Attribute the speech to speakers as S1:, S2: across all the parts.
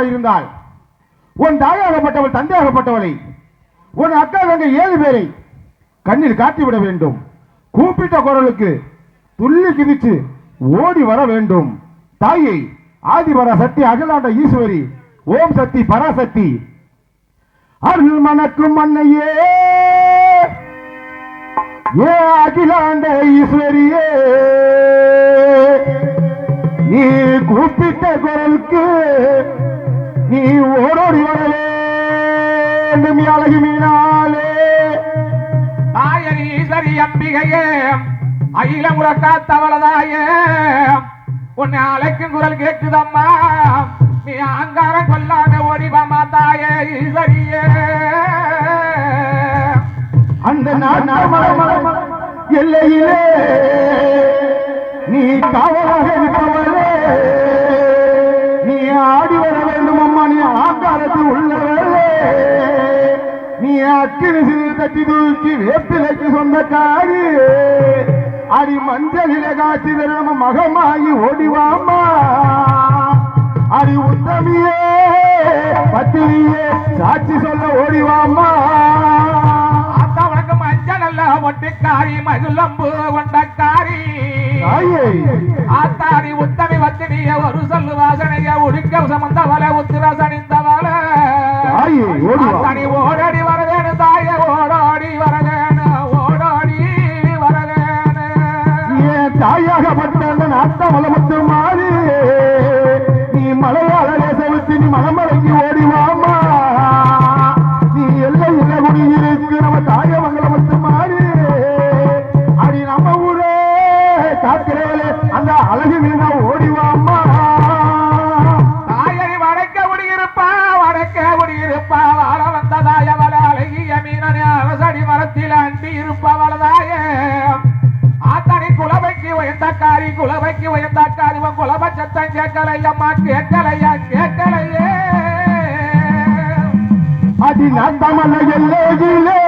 S1: மனைவியாக இருந்தால் உன் தாயாகப்பட்டவள் தந்தையாகப்பட்டவளை உன் அக்கா தங்க ஏழு பேரை கண்ணில் காட்டிவிட வேண்டும். கூப்பிட்ட குரலுக்கு துள்ளி கிதிச்சு ஓடி வர வேண்டும். தாயை ஆதிபர சக்தி அகிலாண்ட ஈஸ்வரி ஓம் சக்தி பராசக்தி. அருள் மணக்கும் மண்ணையே ஏ அகிலாண்ட ஈஸ்வரியே. நீ கூப்பிட்ட குரலுக்கு நீ ஓடோடி வரலே வேண்டும் அழகு மீனாலே.
S2: ஆயரி சரி அம்பிகையே அகில முழக்கா தவளதாயே உன்னை அழைக்கும் குரல் கேட்குதம்மா நீ அங்காரம் கொல்லாம ஓடிவாமா தாயே சரியே
S1: அந்த நாட்டு எல்லையிலே நீ காவல் அக்கினி சிறு கட்டி தூக்கி வேப்பிலைக்கு சொந்தக்காரி. அடி மஞ்சளில காட்சி நம்ம மகமாகி ஓடிவாமா. அடி உத்தமியே பத்திரியே சாட்சி சொல்ல ஓடிவாமா.
S2: அத்தவனுக்கு மஞ்சள் ஒட்டுக்காரி மகிழம்பு கொண்டக்காரி. ஆத்தாரி உத்தமி வத்தினிய ஒரு சொல்லு வாசனைய உடுக்க சமந்தவல உத்திரசனிந்தவள ஆத்தாரி ஓட கேட்கலையம்மா கேட்கலையா கேட்கலையே.
S1: அதி நந்தமல எல்லையிலே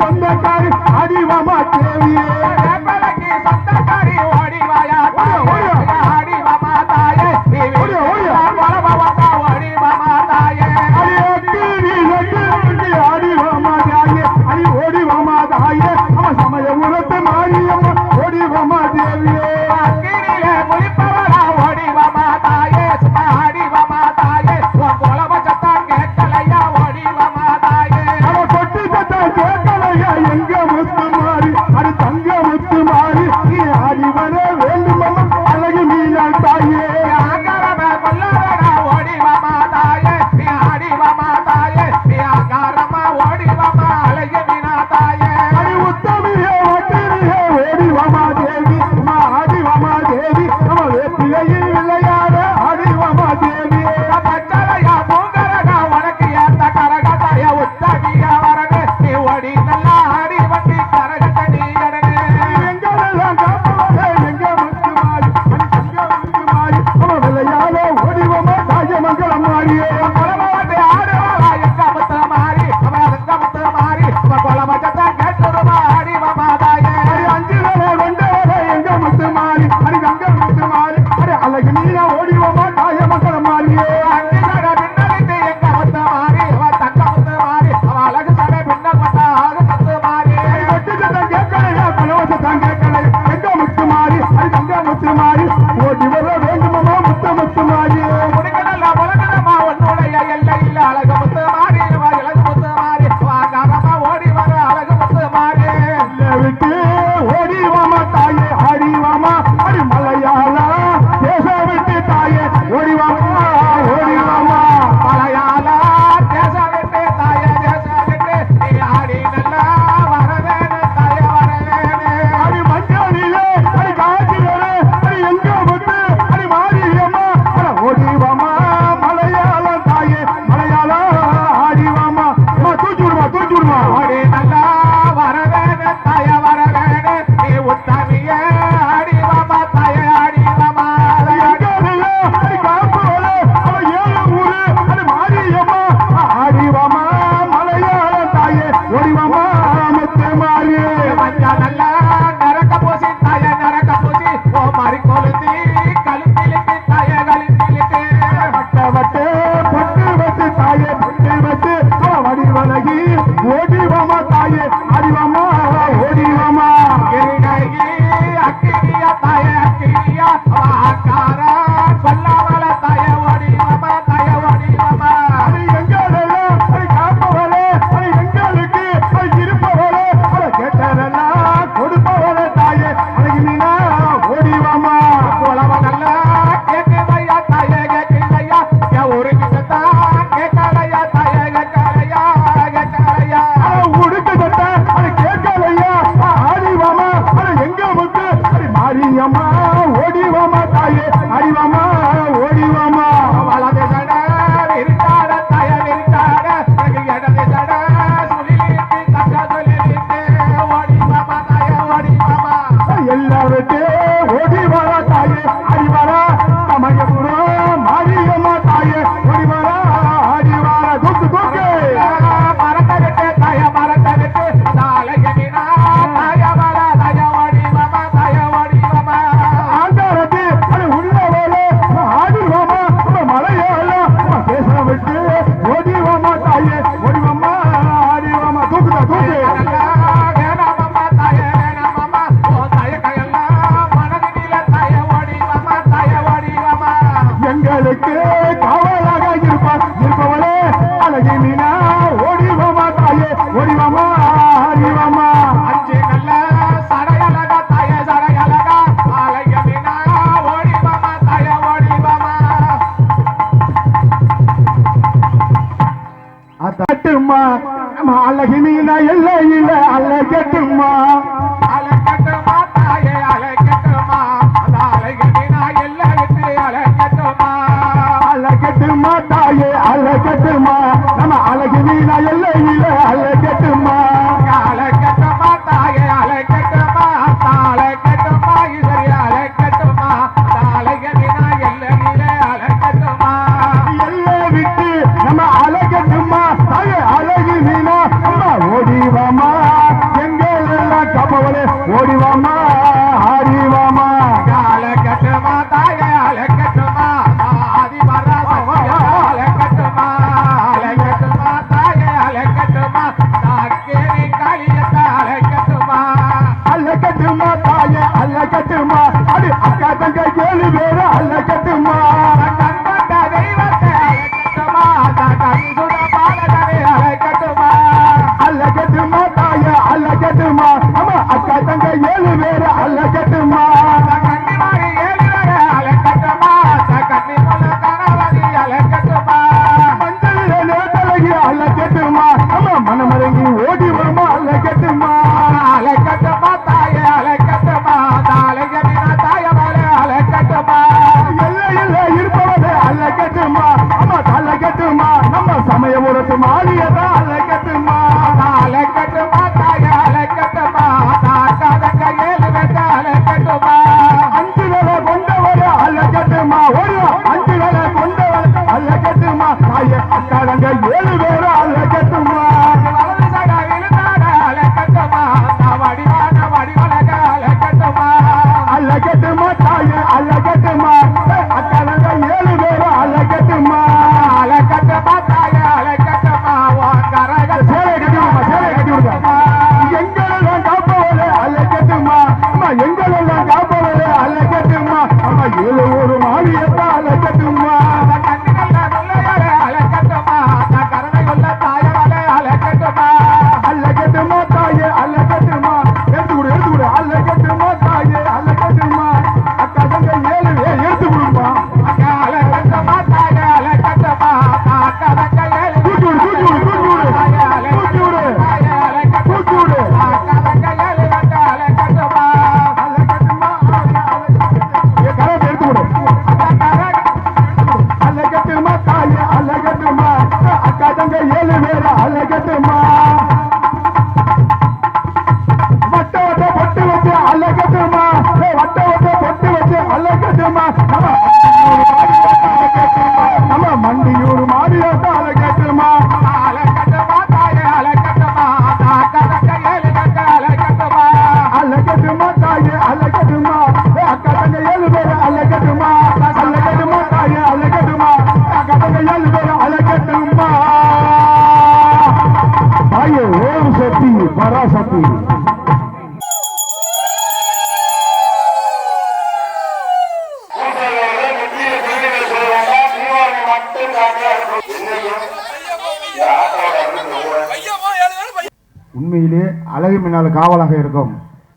S1: சொந்தக்காரி அடிவமா
S2: தேவியே.
S1: Thank you. நம்ம அழகு
S2: மீனாயல் அழக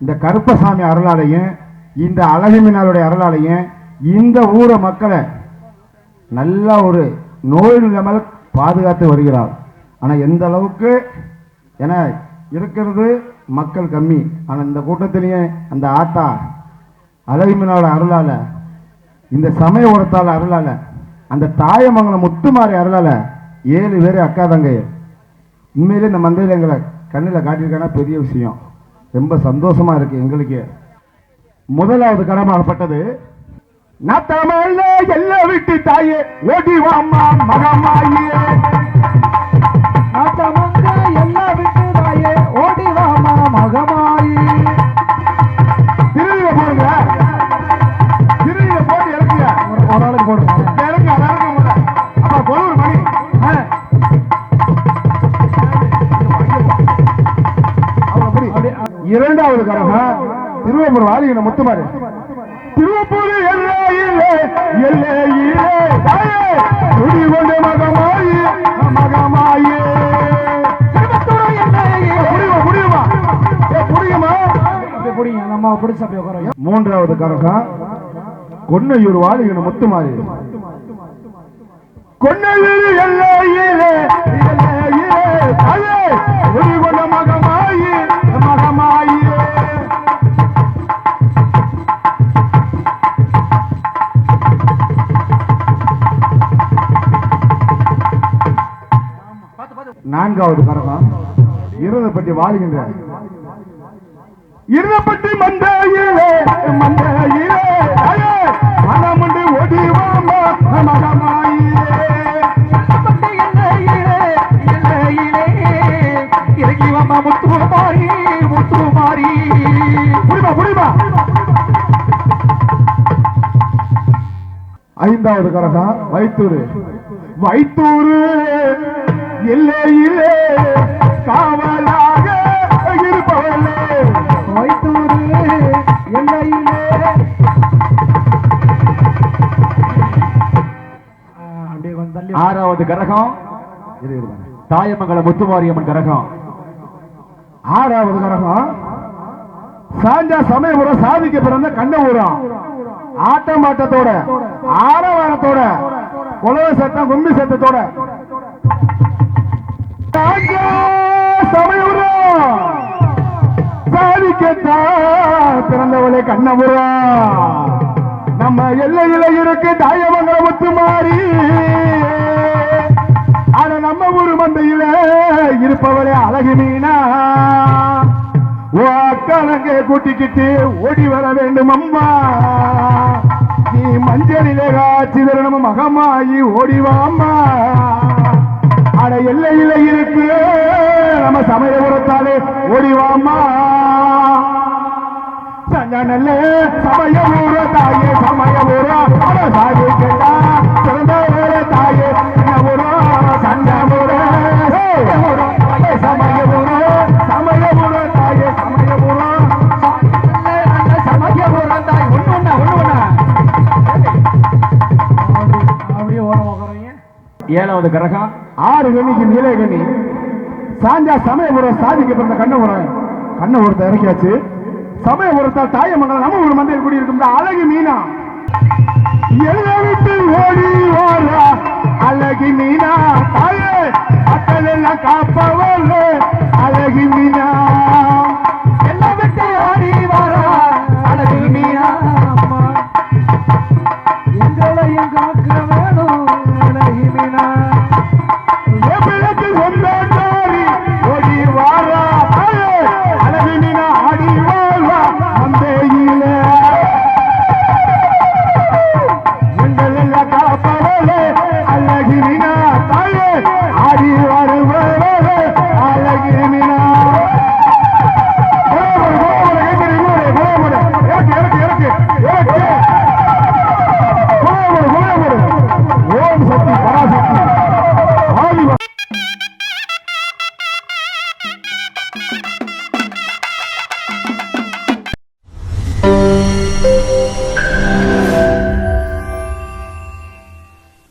S1: இந்த கருப்பசாமி அருளாலையும் இந்த அழகமினாளுடைய அருளாலையும் இந்த ஊரை மக்களை நல்ல ஒரு நோய் இல்லாமல் பாதுகாத்து வருகிறார். ஆனால் எந்த அளவுக்கு என இருக்கிறது மக்கள் கம்மி. ஆனால் இந்த கூட்டத்திலேயே அந்த ஆத்தா அழகு அருளால் அருளால இந்த சமய உரத்தால் அருளால அந்த தாயமங்கலம் முத்துமாரி அருளால் ஏழு பேர் அக்கா தங்கை உண்மையிலே இந்த மந்தையில் எங்களை கண்ணில் காட்டியிருக்கானா? பெரிய விஷயம். ரொம்ப சந்தோஷமா இருக்கு எங்களுக்கு. முதலாவது கடமாகப்பட்டது நத்தமல்ல எல்லா விட்டு தாயே ஓடி வாமா மகமாயே.
S2: நாட்டமங்க எல்லா விட்டுதாயே ஓடி வாமா மகமாயி.
S1: இரண்டாவது கரகம் திருவப்பூர் திருவப்பூர் எல்லையிலே எல்லையிலே மகமாயி மகமாயி. மூன்றாவது கரகம் கொன்னையூர் வாலிகின முத்துமாரி கொன்னையூர் எல்லையிலே எல்லையிலே தாயே மகம் நான்காவது கரகம் வாழுகின்ற. மந்தையிலே மந்தையிலே மனமுண்டு ஒடிவாமா மகமாயிலே
S2: வாமா முத்துமாரி முத்துமாரி
S1: புரியுமா புரியுமா? ஐந்தாவது கரகம் வைத்தூர். வைத்தூர் எல்லையிலே
S2: கொஞ்சம்
S1: கரகம். தாயமங்கல முத்துமாரியம்மன் கரகம். ஆறாவது கரகம். சாஞ்சா சமயபுரம் சாதிக்கு பிறந்த கண்ணபுரம். ஆட்டம் பாட்டத்தோட ஆரவாரத்தோட உலக சட்டம் கும்பி சட்டத்தோட சமயபுரம். சாதிக்கத்தான் பிறந்தவளே கண்ணபுரம். நம்ம எல்லையில இருக்கு தாயமங்கல முத்துமாரி. நம்ம மந்தையில இருப்பவளே அழகு மீனா. ஓ அக்காலங்க கூட்டிக்கிட்டு ஓடி வர வேண்டும் அம்மா நீ மஞ்சளிலே காட்சி தரணும் மகமாயி ஓடிவாம்மா அட எல்லையில இருக்கு. நம்ம சமயபுரத்தாலே ஓடிவாம்மா சஞ்சனல்ல சமயபுர தாயே சமயபுர அட சாதி ஏழாவது கிரகம் ஆறு கணிக்கு நீலகணி சாஞ்சா சமயபுரம் சாதிக்கப்படுற கண்ணபுரம் கண்ணபுரத்தை இறக்கியாச்சு. சமயபுரத்தால் தாய மண்டலம் நம்ம ஒரு மந்திரம் கூடி இருக்கும் அழகு மீனா. எழுதிட்டு ஓடி ஓர அழகி மீனா. தாயே மக்கள் எல்லாம் காப்பவர்கள் அழகி மீனா.